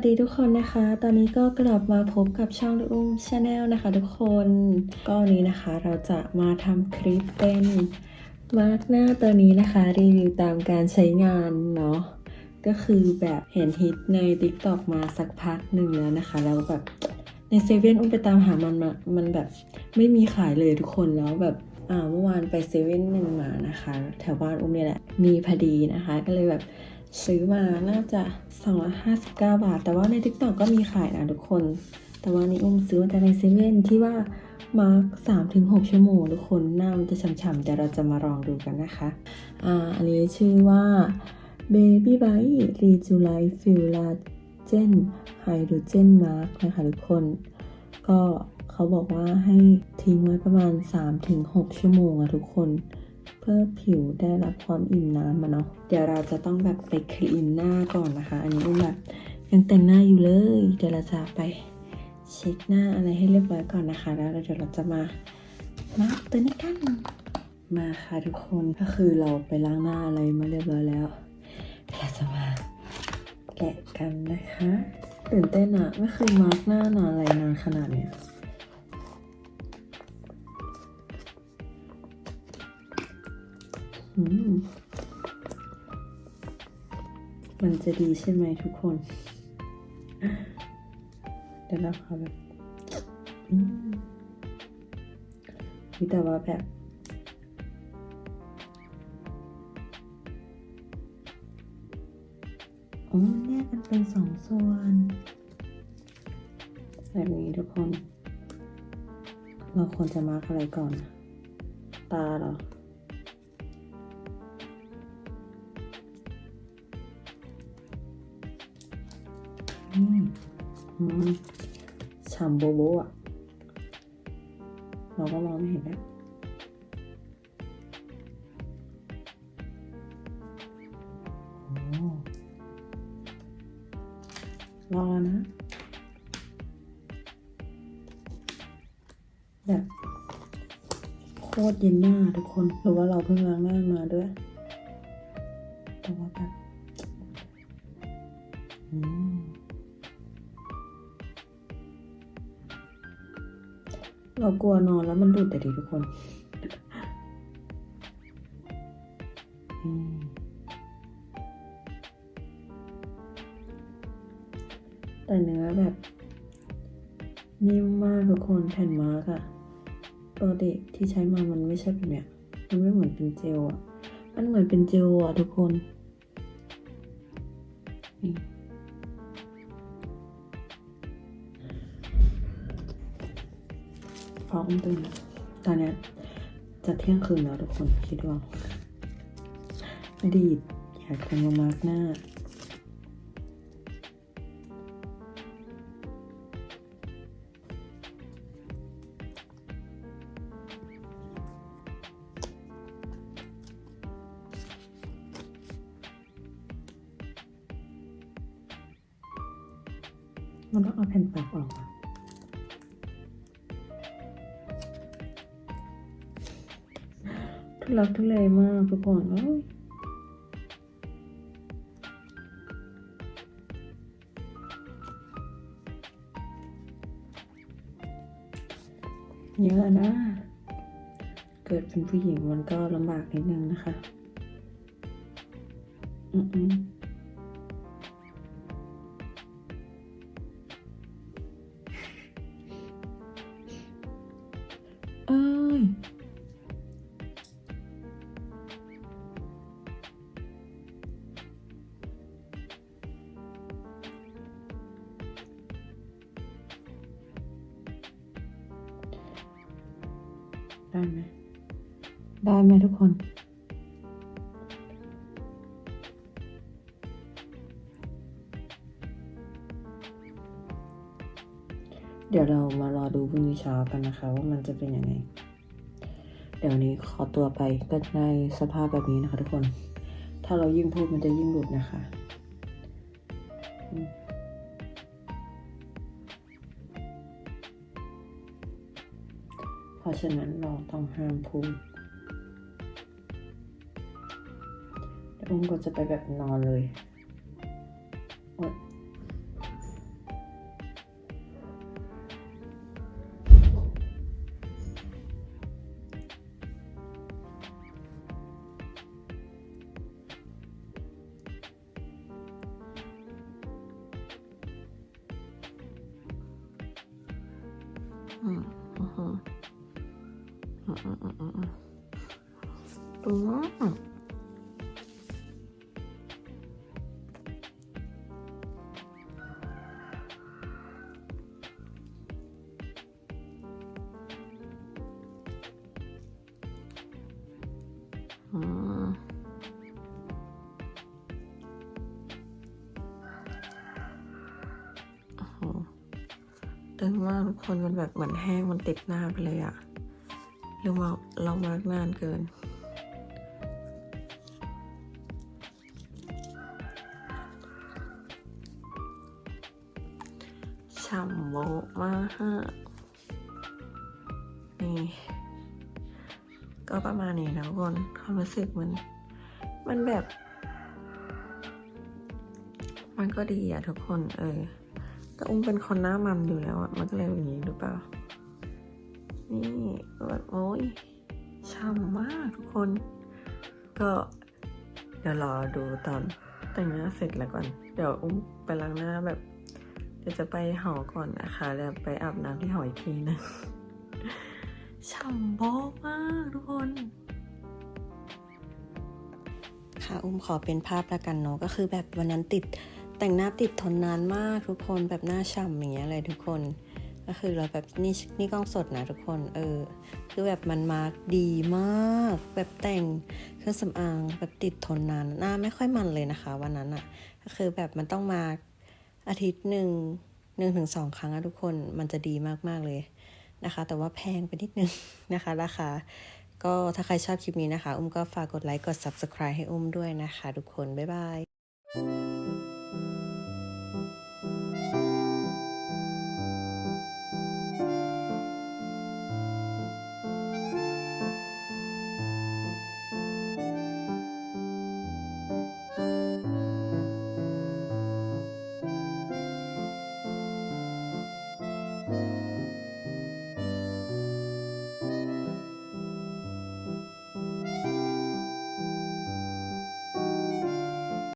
สดีทุกคนนะคะ ตอนนี้ก็กลับมาพบกับช่องลูกอุ้มชาแนลนะคะทุกคน ก็วันนี้นะคะเราจะมาทำคลิปเป็นมาร์กหน้าตัวนี้นะคะ รีวิวตามการใช้งานเนาะ ก็คือแบบเห็นฮิตใน TikTok มาสักพักหนึ่งแล้วนะคะ แล้วแบบในเซเว่นอุ้มไปตามหามันมามันแบบไม่มีขายเลยทุกคนแล้วแบบอ่าเมื่อวานไปเซเว่นหนึ่งมานะคะ แถวบ้านอุ้มเนี่ยแหละ มีพอดีนะคะ ก็เลยแบบ ซื้อมาน่าจะ259 บาท แต่ว่าใน TikTok ก็มีขายนะทุกคน แต่ว่านี่อุ้มซื้อมาจากในเซเว่นที่ว่ามาร์กสามถึงหกชั่วโมงทุกคนหน้ามันจะฉ่ำๆแต่เราจะมาลองดูกันนะคะอ่าอันนี้ชื่อว่า Baby Bite Rejuvenate Fillagen Hydrogen Mask นะคะทุกคน ก็เขาบอกว่าให้ทิ้งไว้ประมาณ 3-6 ชั่วโมงอะทุกคน พื่อผิวได้รับความอิ่มน้ำมาเนาะเดี๋ยวเราจะต้องแบบไปคลีนหน้าก่อนนะคะ อันนี้อุ้มแบบยังแต่งหน้าอยู่เลย เดี๋ยวเราจะไปเช็คหน้าอะไรให้เรียบร้อยก่อนนะคะ แล้วเดี๋ยวเราจะมามาตัวนี้กันมาค่ะทุกคนก็คือเราไปล้างหน้าอะไรมาเรียบร้อยแล้วเราจะมาแกะกันนะคะ ตื่นเต้นอะไม่เคยมาร์กหน้านานอะไรนานขนาดเนี้ย มันจะดีใช่ไหมทุกคน เดี๋ยวเราขอแบบอืมอุ๊ยแต่ว่าแบบ อ๋อแยกกันเป็นสองส่วน แบบนี้ทุกคน เราควรจะมาร์กอะไรก่อน ตาเหรอ ฉ่ำโบโบอะ เราก็มองไม่เห็นแล้วโอ้รอนะแบบโคตรเย็นหน้าทุกคนหรือว่าเราเพิ่งล้างหน้ามาด้วยแต่ว่าแบบ เรากลัวนอนแล้วมันดูดแต่ดีทุกคนแต่เนื้อแบบ นิ่มมากทุกคนแผ่นมาร์กอะปกติที่ใช้มามันไม่ใช่แบบเนี้ยมันไม่เหมือนเป็นเจลอะมันเหมือนเป็นเจลอะทุกคนนี่ พร้อมตื่นตอนเนี้ยจะเที่ยงคืนแล้วทุกคนคิดว่า ดีตอยากจะมามาร์กหน้ามันต้องเอาแผ่นปากออกอะ ทุลักทุเลมากทุกคนเอ้ยเยอะนะ เกิดเป็นผู้หญิงมันก็ลำบากนิดนึงนะคะ อืม ได้ไหมได้ไหมทุกคน เดี๋ยวเรามารอดูพรุ่งนี้เช้ากันนะคะ ว่ามันจะเป็นยังไง เดี๋ยวนี้ขอตัวไปก็ในสภาพแบบนี้นะคะทุกคน ถ้าเรายิ่งพูดมันจะยิ่งหลุดนะคะ ราะฉะนั้นเราต้องห้ามพูดอุ้มก็จะไปแบบนอนเลย嗯。Mm. อืมอืมอืมอืมอืมตึงมากทุกคนมันแบบเหมือนแห้งมันติดหน้าไปเลยอะ หรือว่าเรามากนานเกิน ฉ่ำโบมากนี่ ก็ประมาณนี้นะทุกคนความรู้สึกมัน มันแบบ มันก็ดีอะทุกคน เออแต่อุ้มเป็นคนหน้ามันอยู่แล้วอะมันก็เลยแบบนี้หรือเปล่า นี่แบบโอ้ยช่ำมากทุกคน ก็เดี๋ยวรอดูตอนแต่งหน้าเสร็จแล้วก่อน เดี๋ยวอุ้มไปล้างหน้าแบบ เดี๋ยวจะไปหอก่อนนะคะแล้วไปอาบน้ำที่หออีกทีนึงฉ่ำโบ๊ะมากทุกคน ค่ะอุ้มขอเป็นภาพละกันเนาะก็คือแบบวันนั้นติดแต่งหน้าติดทนนานมากทุกคนแบบหน้าฉ่ำอย่างเงี้ยเลยทุกคน ก็คือเราแบบนี่นี่กล้องสดนะทุกคนเออคือแบบมันมาร์กดีมาก แบบแต่งเครื่องสำอางแบบติดทนนานหน้าไม่ค่อยมันเลยนะคะ วันนั้นอะก็คือแบบมันต้องมาอาทิตย์หนึ่งหนึ่งถึงสองครั้งอะทุกคนมันจะดีมากๆเลยนะคะ แต่ว่าแพงไปนิดนึงนะคะราคาก็ถ้าใครชอบคลิปนี้นะคะ อุ้มก็ฝากกดไลค์กด subscribe ให้อุ้มด้วยนะคะ ทุกคน บ๊ายบาย